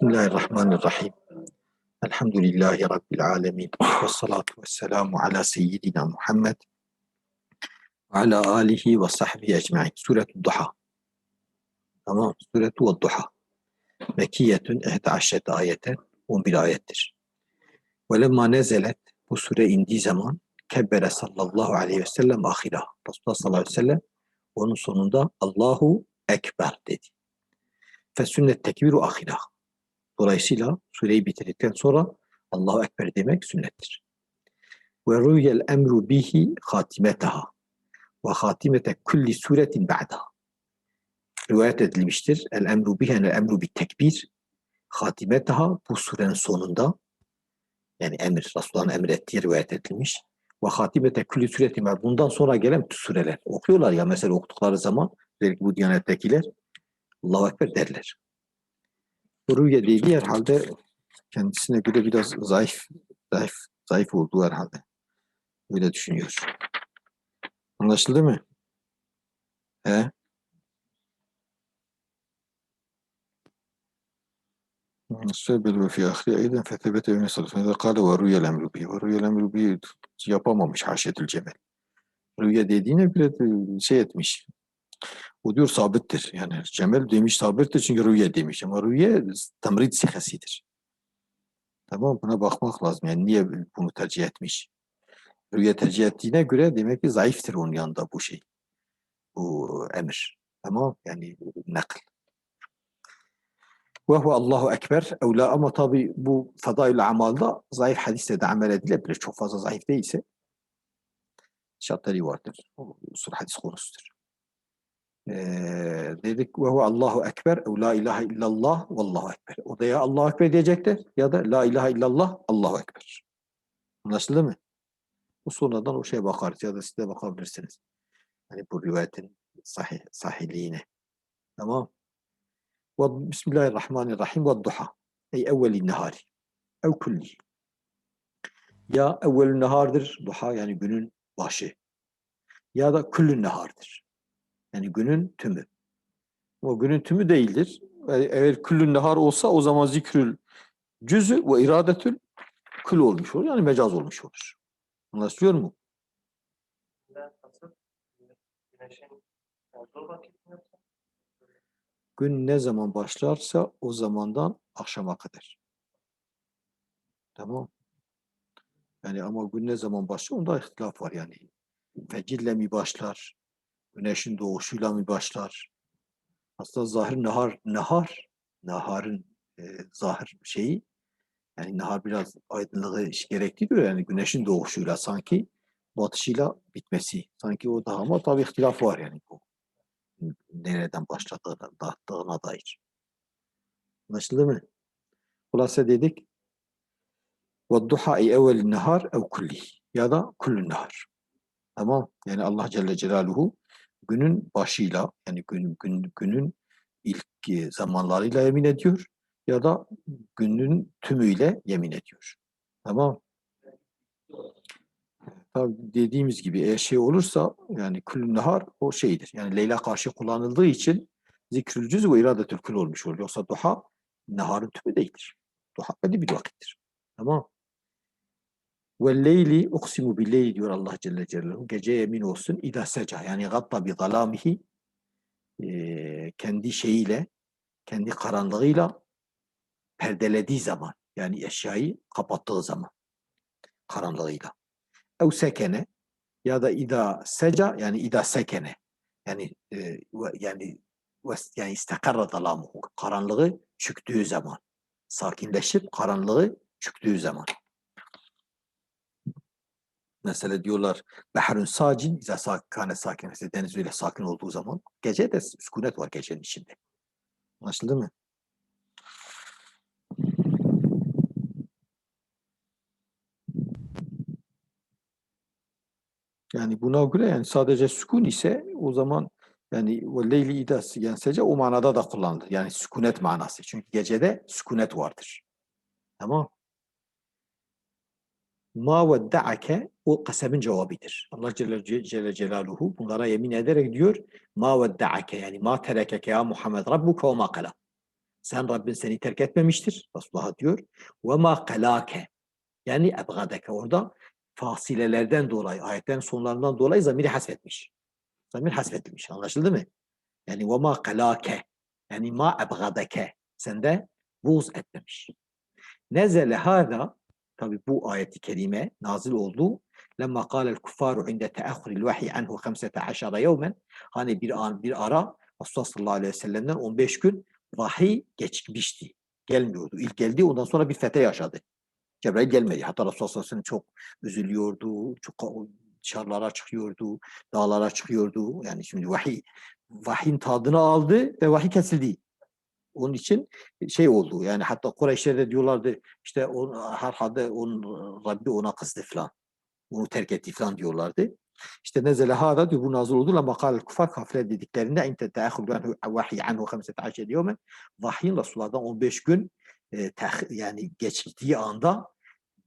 Bismillahirrahmanirrahim. Elhamdülillahi Rabbil alemin. Ve salatu ve selamu ala seyyidina Muhammed ve ala alihi ve sahbihi ecma'in. Suretü Duha. Tamam. Suretü ve Duha. Mekkiyetün ehde aşret ayeten. 11 ayettir. Ve lemma nezelet bu sure indiği zaman kebbere sallallahu aleyhi ve sellem ahira. Resulullah sallallahu aleyhi ve sellem onun sonunda Allahu Ekber dedi. Fe tekbiru ahira. Dolayısıyla sureyi bitirdikten sonra Allahu Ekber demek sünnettir. Ve rüyel emru bihi hatimetaha ve hatimete kulli suretin ba'daha. Rivayet edilmiştir. El emru bihi el emru bit tekbir. Hatimetaha bu surenin sonunda yani emir, Resulullah'ın emrettiği rivayet edilmiş. Ve hatimete külli suretin ve bundan sonra gelen sureler. Okuyorlar ya mesela okudukları zaman özellikle bu diyanettekiler Allahu Ekber derler. Rüya dediği herhalde kendisine göre biraz zayıf, zayıf, zayıf olduğu herhalde. Öyle düşünüyor. Anlaşıldı mı? He? Sebel ve fi ahri eyden fethebete ve sallallahu kâle ve rüyel emru bi. Ve rüyel emru bi yapamamış haşetül cemel. Rüya dediğine göre şey etmiş. O diyor sabittir. Yani cemel demiş sabittir çünkü rüya demiş. Ama rüya temrid sihasidir. Tamam buna bakmak lazım. Yani niye bunu tercih etmiş? Rüya tercih ettiğine göre demek ki zayıftır onun yanında bu şey. Bu emir. Tamam yani nakl. Ve huve Allahu Ekber. Evla ama tabi bu fadail amalda zayıf hadiste de amel edilebilir. Çok fazla zayıf değilse şartları vardır. Usul hadis konusudur. Ee, dedik ve huve Allahu Ekber. Ev la ilahe illallah vallahu ekber. O da ya Allahu Ekber diyecektir ya da la ilahe illallah Allahu Ekber. Anlaşıldı mı? Bu sonradan o şeye bakarız ya da siz de bakabilirsiniz. Yani bu rivayetin sahih, sahihliğine. Tamam. Ve Bismillahirrahmanirrahim ve duha. Ey evveli nehari. Ev kulli. Ya evvelü nehardır duha yani günün başı. Ya da küllü nehardır. Yani günün tümü. O günün tümü değildir. Eğer küllü nehar olsa o zaman zikrül cüzü ve iradetül kül olmuş olur. Yani mecaz olmuş olur. Anlaşılıyor mu? Gün ne zaman başlarsa o zamandan akşama kadar. Tamam. Yani ama gün ne zaman başlıyor onda ihtilaf var yani. Fecirle mi başlar? Güneşin doğuşuyla mı başlar? Aslında zahir nahar, nahar, naharın e, zahir şeyi yani nahar biraz aydınlığı iş gerektiriyor yani güneşin doğuşuyla sanki batışıyla bitmesi. Sanki o daha ama tabii ihtilaf var yani bu. Nereden başladığına, dağıttığına dair. Anlaşıldı mı? Hulasa dedik duha evvel nehar ev kulli ya da kullun nehar. Tamam. Yani Allah Celle Celaluhu günün başıyla yani gün, gün, günün ilk zamanlarıyla yemin ediyor ya da günün tümüyle yemin ediyor. Tamam. Tabii dediğimiz gibi eğer şey olursa yani külün nahar o şeydir. Yani Leyla karşı kullanıldığı için zikrül cüz ve iradetül kül olmuş olur. Yoksa duha naharın tümü değildir. Duha belli bir vakittir. Tamam. Ve leyli uksimu billeyli diyor Allah Celle Celaluhu. Gece yemin olsun idâ seca. Yani gatta bi zalamihi e, kendi şeyiyle, kendi karanlığıyla perdelediği zaman. Yani eşyayı kapattığı zaman. Karanlığıyla. Ev sekene ya da ida seca yani ida sekene. Yani e, yani yani istekarra zalamuhu. Karanlığı çüktüğü zaman. Sakinleşip karanlığı çüktüğü zaman. Mesela diyorlar Behrün sacin, bize sakane sakin. Mesela deniz öyle sakin olduğu zaman gece de sükunet var gecenin içinde. Anlaşıldı mı? Yani buna göre yani sadece sükun ise o zaman yani o leyli idas yani sece o manada da kullanılır. Yani sükunet manası. Çünkü gecede sükunet vardır. Tamam Ma vedda'ake o kasemin cevabıdır. Allah Celle, Celle Celaluhu bunlara yemin ederek diyor ma vedda'ake yani ma terekeke ya Muhammed Rabbuke ve ma kala. Sen Rabbin seni terk etmemiştir. Resulullah diyor. Ve ma kalake. Yani ebgadeke orada fasilelerden dolayı, ayetlerin sonlarından dolayı zamiri hasfetmiş. Zamir hasfedilmiş. Anlaşıldı mı? Yani ve ma kalake. Yani ma ebgadeke. Sende buğz etmemiş. Nezele hâzâ tabi bu ayeti kerime nazil oldu. Lemma kâlel kuffaru inde teahhuril vahiy anhu 15 yevmen. Hani bir an bir ara Resulullah sallallahu aleyhi ve sellem'den 15 gün vahiy geçmişti. Gelmiyordu. İlk geldi ondan sonra bir fete yaşadı. Cebrail gelmedi. Hatta Resulullah sallallahu aleyhi ve sellem çok üzülüyordu. Çok dışarılara çıkıyordu. Dağlara çıkıyordu. Yani şimdi vahiy vahyin tadını aldı ve vahiy kesildi. Onun için şey oldu yani hatta Kureyşler de diyorlardı işte on, herhalde on, Rabbi ona kızdı falan. Onu terk etti falan diyorlardı. İşte nezele hâda diyor bu nazil oldu. Lama kâlel kufar kafirler dediklerinde inte teâhul anhu vahiy anhu 15 yevmen vahyin Resulullah'dan 15 gün e, teh- yani geçtiği anda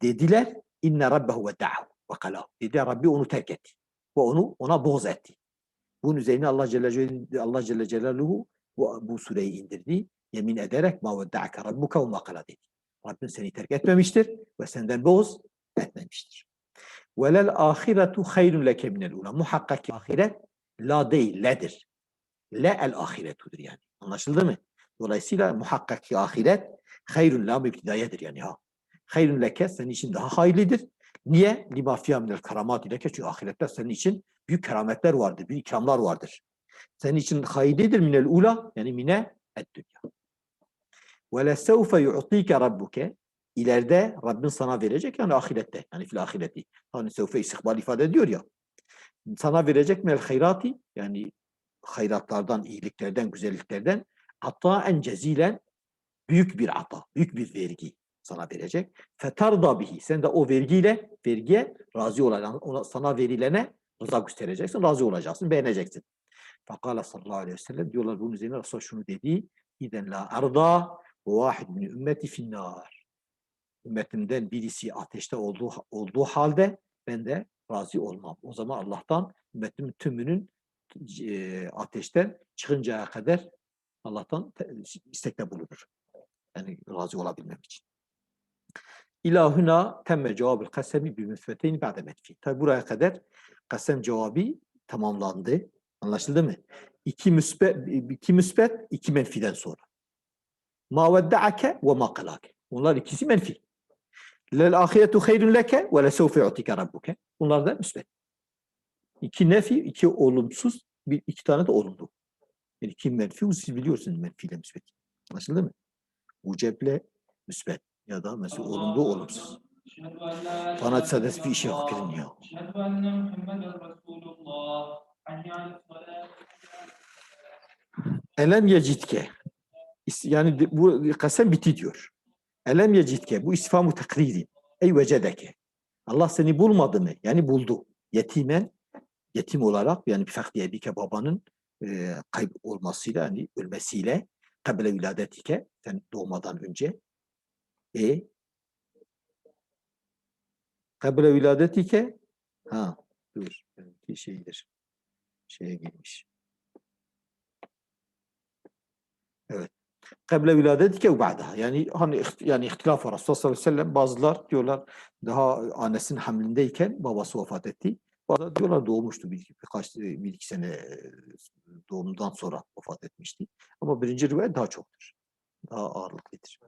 dediler inne rabbehu ve da'hu ve kalahu. Dedi Rabbi onu terk etti. Ve onu ona boğz etti. Bunun üzerine Allah Celle- Allah Celle Celaluhu bu, bu sureyi indirdi. Yemin ederek ma vedda'aka rabbuka ve ma dedi. Rabbin seni terk etmemiştir ve senden boğz etmemiştir. Velel ahiretu hayrun leke minel ula. Muhakkak ki ahiret la değil, ledir. Le el ahiretudur yani. Anlaşıldı mı? Dolayısıyla muhakkak ki ahiret hayrun la mübtidayedir yani ha. Hayrun leke senin için daha hayırlıdır. Niye? Lima fiyâ minel karamat leke. Çünkü ahirette senin için büyük kerametler vardır, büyük ikramlar vardır. Senin için hayırlıdır minel ula yani mine et dünya. Ve lesevfe yu'tike rabbuke ileride Rabbin sana verecek yani ahirette yani fil ahireti. Hani sevfe istikbal ifade ediyor ya. Sana verecek mel hayrati yani hayratlardan, iyiliklerden, güzelliklerden hatta en cezilen büyük bir ata, büyük bir vergi sana verecek. Fetarda bihi. Sen de o vergiyle, vergiye razı olacaksın. Ona, sana verilene rıza göstereceksin, razı olacaksın, beğeneceksin. Fakala sallallahu aleyhi ve sellem diyorlar bunun üzerine Resul şunu dedi. İden la arda vahid min ümmeti finnar. Ümmetimden birisi ateşte olduğu, olduğu halde ben de razı olmam. O zaman Allah'tan ümmetimin tümünün e, ateşten çıkıncaya kadar Allah'tan te- istekte bulunur. Yani razı olabilmem için. İlahuna temme cevabı kasemi bir müsbeteyni ba'de metfi. Tabi buraya kadar kasem cevabı tamamlandı. Anlaşıldı mı? İki müsbet, iki müsbet, iki menfiden sonra. Ma vedda'ake ve ma kalake. Bunlar ikisi menfi. Lel ahiretu hayrun leke ve lesevfe yu'tike rabbuke. Bunlar da müsbet. İki nefi, iki olumsuz, bir, iki tane de olumlu. Yani iki menfi, siz biliyorsunuz menfi ile müsbet. Anlaşıldı mı? Uceble müsbet ya da mesela olumlu olumsuz. Bana sadece bir işe bakın ya. Elem yecidke. Yani bu kasem bitti diyor. Elem yecidke. Bu isfamu takriri. Ey vecedeke. Allah seni bulmadı mı? Yani buldu. Yetimen, yetim olarak yani bir fakdiye bike babanın e, kayb olmasıyla, yani ölmesiyle kabile viladetike, sen doğmadan önce e kabile viladetike ha dur belki şeydir şeye girmiş. Kable viladetike ve ba'daha. Yani hani yani ihtilaf var. Resulullah sallallahu aleyhi ve sellem bazılar diyorlar daha annesinin hamlindeyken babası vefat etti. Bazıları diyorlar doğmuştu bir, birkaç bir iki sene e, doğumdan sonra vefat etmişti. Ama birinci rivayet daha çoktur. Daha ağırlıklıdır.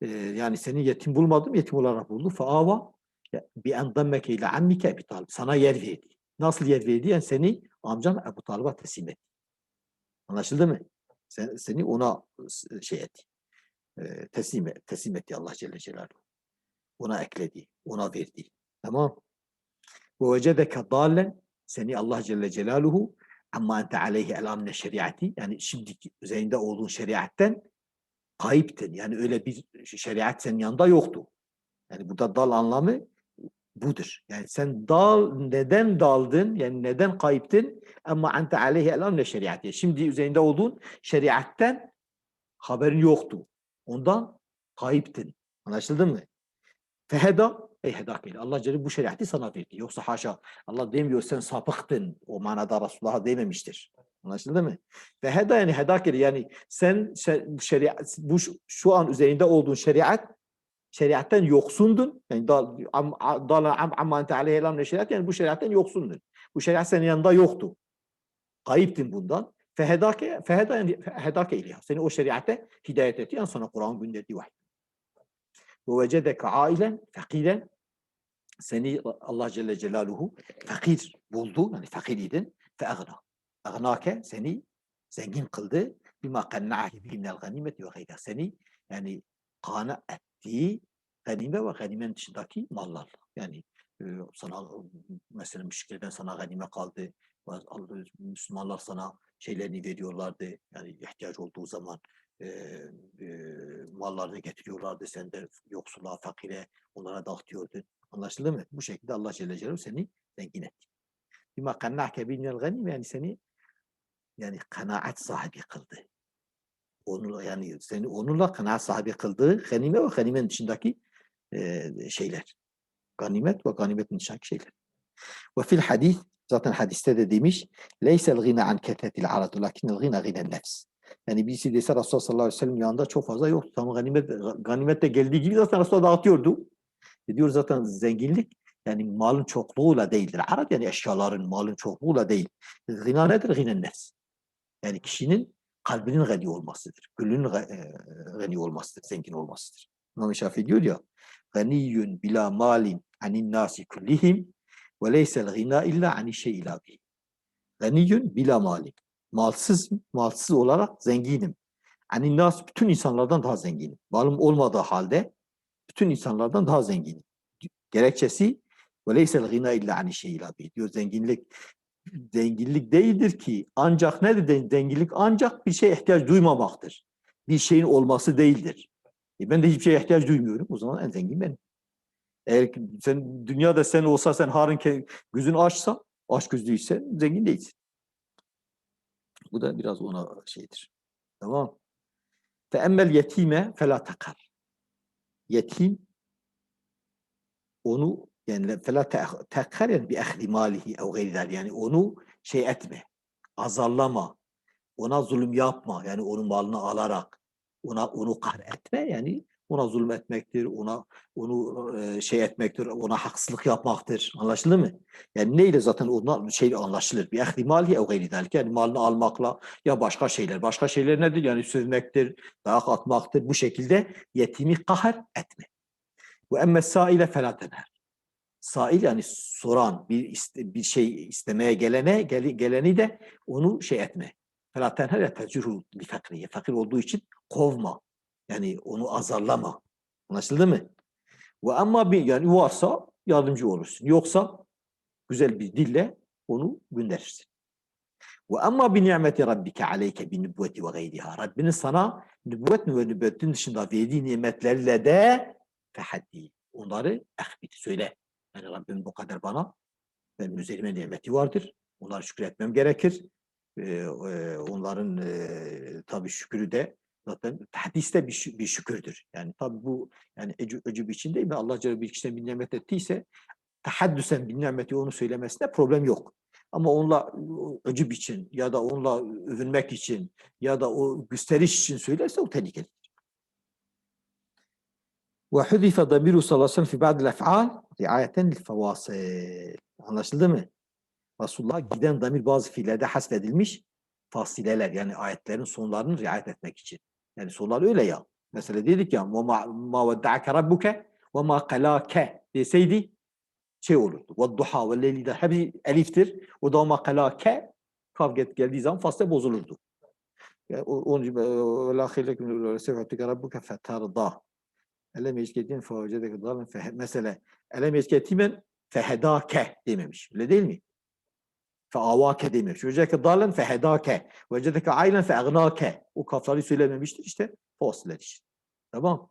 Ee, yani seni yetim bulmadım, yetim olarak buldu. Faava bir endammeke ile ammike Ebu Talib. Sana yer verdi. Nasıl yer verdi? Yani seni amcan Ebu Talib'a teslim etti. Anlaşıldı mı? Sen, seni ona şey etti. e, teslim, teslim etti Allah Celle Celaluhu. Ona ekledi, ona verdi. Tamam. Ve vecedeke dallen seni Allah Celle Celaluhu amma ente aleyhi el amne şeriatı yani şimdiki üzerinde olduğun şeriatten kayıptın. Yani öyle bir şeriat senin yanında yoktu. Yani burada dal anlamı budur. Yani sen dal neden daldın? Yani neden kayıptın? Ama ente aleyhi el amne şeriatı. Şimdi üzerinde olduğun şeriatten haberin yoktu. Ondan kayıptın. Anlaşıldı mı? Feheda ey hedak ile. Allah Celle bu şeriatı sana verdi. Yoksa haşa Allah demiyor sen sapıktın. O manada Resulullah'a dememiştir. Anlaşıldı mı? Ve heda yani hedak yani sen, şeriat bu şu an üzerinde olduğun şeriat şeriatten yoksundun. Yani dal dala am amman ente aleyhi lam şeriat yani bu şeriatten yoksundun. Bu şeriat senin yanında yoktu. Kayıptın bundan. Fehedake feheda yani fehedake ileyha. Seni o şeriate hidayet etti. Yani sana Kur'an gönderdiği vahiy. Ve vecedeke ailen fakiren seni Allah Celle Celaluhu fakir buldu. Yani fakir idin. Fe agna. Agnake seni zengin kıldı. Bima kanna'ahi bihi minel ganimeti ve gayriha. Seni yani kana ettiği ganime ve ganimenin dışındaki mallarla. Yani e, sana mesela müşriklerden sana ganime kaldı. Müslümanlar sana şeylerini veriyorlardı. Yani ihtiyaç olduğu zaman e, e, mallarını getiriyorlardı. Sen de yoksula, fakire onlara dağıtıyordun. Anlaşıldı mı? Bu şekilde Allah Celle Celaluhu seni zengin etti. Bima kanna'ke bihi minel ganime yani seni yani kanaat sahibi kıldı. Onunla yani seni onunla kanaat sahibi kıldığı ganime ve ganimenin dışındaki e, şeyler. Ganimet ve ganimetin dışındaki şeyler. Ve fil hadis zaten hadiste de demiş leysel gina an kethetil arad lakin gina gina nefs. Yani birisi dese Resulullah sallallahu aleyhi ve sellem yanında çok fazla yoktu. Tam ganimet, ganimet de geldiği gibi zaten Resulullah dağıtıyordu. E diyor zaten zenginlik yani malın çokluğuyla değildir. Arad yani eşyaların malın çokluğuyla değil. Gina nedir? Gina nefs. Yani kişinin kalbinin gani olmasıdır. Gönlünün ga- e, gani olmasıdır, zengin olmasıdır. İmam Şafii diyor ya Ganiyyun bila malin anin nasi kullihim ve leysel gina illa ani şey ila bihi. Ganiyyun bila malin. Malsız, malsız olarak zenginim. Anin nas bütün insanlardan daha zenginim. Malım olmadığı halde bütün insanlardan daha zenginim. Gerekçesi ve leysel gina illa ani şey ila. Diyor zenginlik zenginlik değildir ki ancak nedir zenginlik ancak bir şeye ihtiyaç duymamaktır. Bir şeyin olması değildir. E ben de hiçbir şeye ihtiyaç duymuyorum. O zaman en zengin benim. Eğer sen dünyada sen olsa sen harın gözün açsa, aç gözlüysen zengin değilsin. Bu da biraz ona şeydir. Tamam. Fe emmel yetime fela takar. Yetim onu yani fela yani bi ahli malihi ev gayri yani onu şey etme. Azarlama. Ona zulüm yapma. Yani onun malını alarak ona onu kahretme yani ona zulüm etmektir, ona onu e, şey etmektir, ona haksızlık yapmaktır. Anlaşıldı mı? Yani neyle zaten onlar şey anlaşılır. Bir ehli mali ev gayri. Yani malını almakla ya başka şeyler. Başka şeyler nedir? Yani sürmektir, dayak atmaktır. Bu şekilde yetimi kahar etme. Bu emme saile felâ tenher. Sail yani soran bir iste- bir şey istemeye gelene geli- geleni de onu şey etme. Felâ tenher ya tecruhu li fakriye. Fakir olduğu için kovma. Yani onu azarlama. Anlaşıldı mı? Ve ama bir yani varsa yardımcı olursun. Yoksa güzel bir dille onu gönderirsin. Ve amma bi nimeti rabbike aleyke bin nübüvveti ve gayriha. Rabbinin sana nübüvvet ve nübüvvetin dışında verdiği nimetlerle de fehaddi. Onları ehbit söyle. Yani Rabbim bu kadar bana benim üzerime nimeti vardır. Onlara şükretmem gerekir. Ee, e, onların e, tabii şükrü de zaten hadiste bir, bir şükürdür. Yani tabii bu yani ecü için değil mi? Allah Celle bir kişiden bir nimet ettiyse tahaddüsen bir nimeti onu söylemesine problem yok. Ama onunla öcü için ya da onunla övünmek için ya da o gösteriş için söylerse o tehlikeli. وحذف ضمير صلى الله عليه وسلم في بعض الأفعال رعاية للفواصل anlaşıldı mı? Resulullah giden damir bazı fiillerde hasfedilmiş fasileler yani ayetlerin sonlarını riayet etmek için. Yani sonlar öyle ya. Mesela dedik ya وَمَا مَا وَدَّعَكَ رَبُّكَ وَمَا قَلَاكَ deseydi şey olurdu. وَالضُّحَا وَاللَّيْلِ de hepsi eliftir. O da وَمَا قَلَاكَ kavga et- geldiği zaman fasle bozulurdu. Yani o- onun için وَلَا خِلَكُمْ وَلَسَوْفَتِكَ رَبُّكَ فَتَرْضَى Elem yeşketin fevcedeke dalın fe mesela elem yeşketimen fehedake dememiş. Öyle değil mi? Feavake dememiş. Vecedeke dalın fehedake. Vecedeke aylen feagnake. O kafları söylememiştir işte. Fasiler işte. Tamam.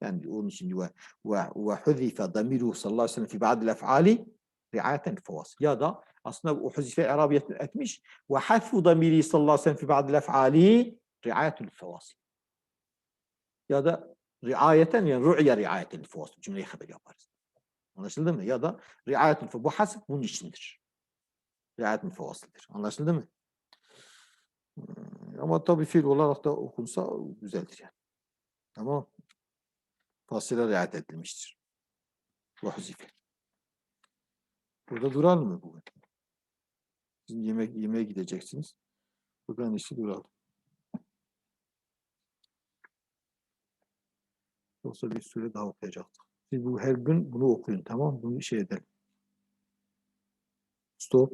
Yani onun için ve ve ve huzife damiru sallallahu aleyhi ve sellem fi ba'd el-ef'ali riayeten fevasil. Ya da aslında o huzife i'rab et- etmiş ve hasfu damiri sallallahu aleyhi ve sellem fi ba'd el-ef'ali riayetul fevasil. Ya da riayeten yani ru'ya riayetel fevasıl cümleyi haber yaparız. Anlaşıldı mı? Ya da riayetel fevasıl. Bu hasf bunun içindir. Riayetel fevasıldır. Anlaşıldı mı? Ama tabii fiil olarak da okunsa güzeldir yani. Tamam. Fasıla riayet edilmiştir. Bu huzife. Burada duralım mı bugün? Siz yemek yemeğe gideceksiniz. Buradan işi duralım. Yoksa bir süre daha okuyacaktık. Siz bu her gün bunu okuyun tamam? Bunu şey edelim. Stop.